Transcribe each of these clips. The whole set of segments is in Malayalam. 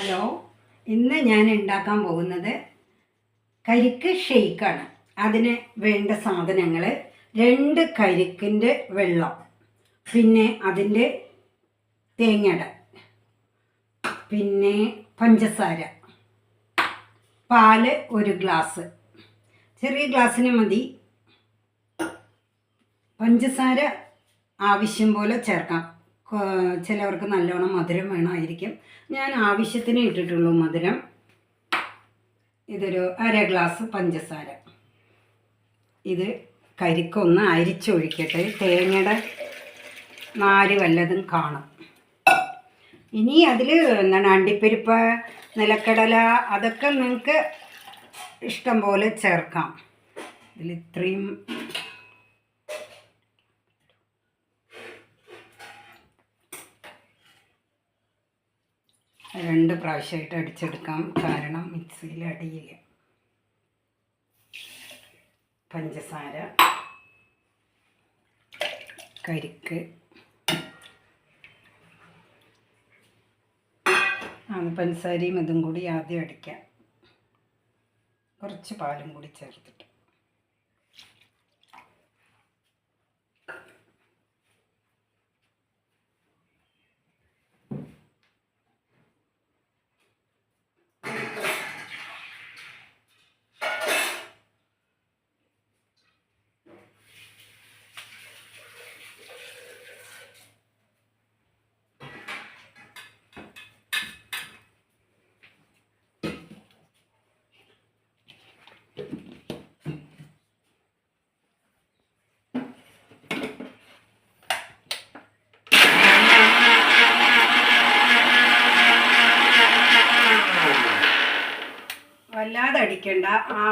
ഹലോ. ഇന്ന് ഞാൻ ഉണ്ടാക്കാൻ പോകുന്നത് കരിക്ക് ഷെയ്ക്കാണ്. അതിന് വേണ്ട സാധനങ്ങൾ രണ്ട് കരിക്കിന്റെ വെള്ളം പിന്നെ അതിന്റെ തേങ്ങയുടെ പിന്നെ പഞ്ചസാര പാൽ ഒരു ഗ്ലാസ്. ചെറിയ ഗ്ലാസ്സിന് മതി. പഞ്ചസാര ആവശ്യം പോലെ ചേർക്കാം. ചിലവർക്ക് നല്ലോണം മധുരം വേണമായിരിക്കും. ഞാൻ ആവശ്യത്തിന് ഇട്ടിട്ടുള്ളൂ മധുരം. ഇതൊരു അര ഗ്ലാസ് പഞ്ചസാര. ഇത് കരിക്കൊന്ന് അരിച്ചൊഴിക്കട്ടെ. തേങ്ങയുടെ നാര് വല്ലതും കാണും. ഇനി അതിൽ എന്താണ് അണ്ടിപ്പരിപ്പ് നിലക്കടല അതൊക്കെ നിങ്ങൾക്ക് ഇഷ്ടം പോലെ ചേർക്കാം. ഇതിൽ ഇത്രയും രണ്ട് പ്രാവശ്യമായിട്ട് അടിച്ചെടുക്കാം. കാരണം മിക്സിയിൽ അടിയില്ല. പഞ്ചസാര കരിക്ക്. പഞ്ചസാരയും ഇതും കൂടി ആദ്യം അടിക്കാം. കുറച്ച് പാലും കൂടി ചേർത്തിട്ട്. വല്ലാതെ അടിക്കണ്ട. ആ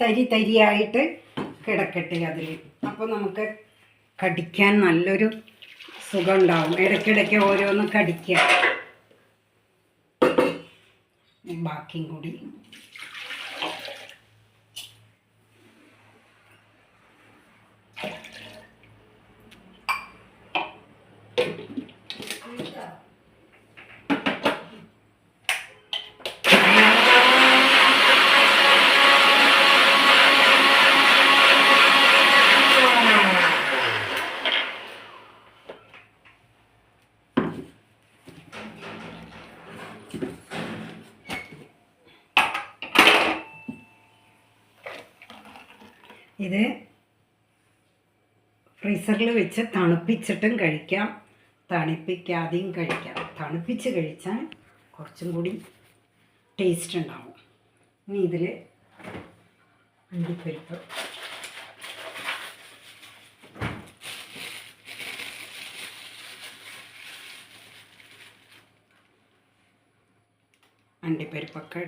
തരി തരിയായിട്ട് കിടക്കട്ടെ അതിൽ അപ്പോൾ നമുക്ക് കടിക്കാൻ നല്ലൊരു സുഖം ഉണ്ടാവും ഇടയ്ക്കിടയ്ക്ക് ഓരോന്ന് കടിക്കുക ബാക്കിയും കൂടി. ഇത് ഫ്രീസറിൽ വെച്ച് തണുപ്പിച്ചിട്ടും കഴിക്കാം. തണുപ്പിക്കാതെയും കഴിക്കാം. തണുപ്പിച്ച് കഴിച്ചാൽ കുറച്ചും കൂടി ടേസ്റ്റ് ഉണ്ടാവും. ഇനി ഇതിൽ അണ്ടിപ്പരിപ്പ് അണ്ടിപ്പരിപ്പൊക്കെ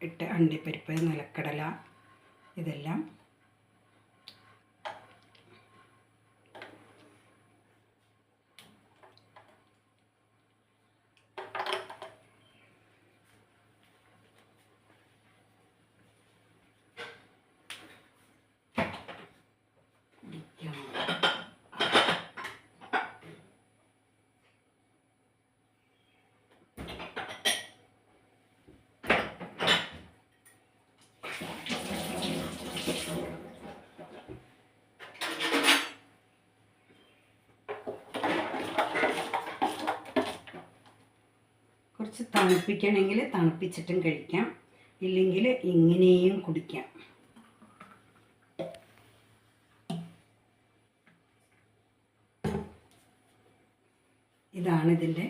ഇട്ട് അണ്ടിപ്പരിപ്പ് നിലക്കടല ഇതെല്ലാം കുറച്ച് തണുപ്പിക്കണമെങ്കിൽ തണുപ്പിച്ചിട്ടും കഴിക്കാം. ഇല്ലെങ്കിൽ ഇങ്ങനെയും കുടിക്കാം. ഇതാണ് ഇതിന്റെ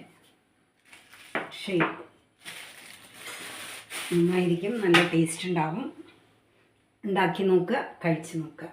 ഷേപ്പ് നന്നായിരിക്കും നല്ല ടേസ്റ്റ് ഉണ്ടാവും. ഉണ്ടാക്കി നോക്കുക കഴിച്ച് നോക്കുക.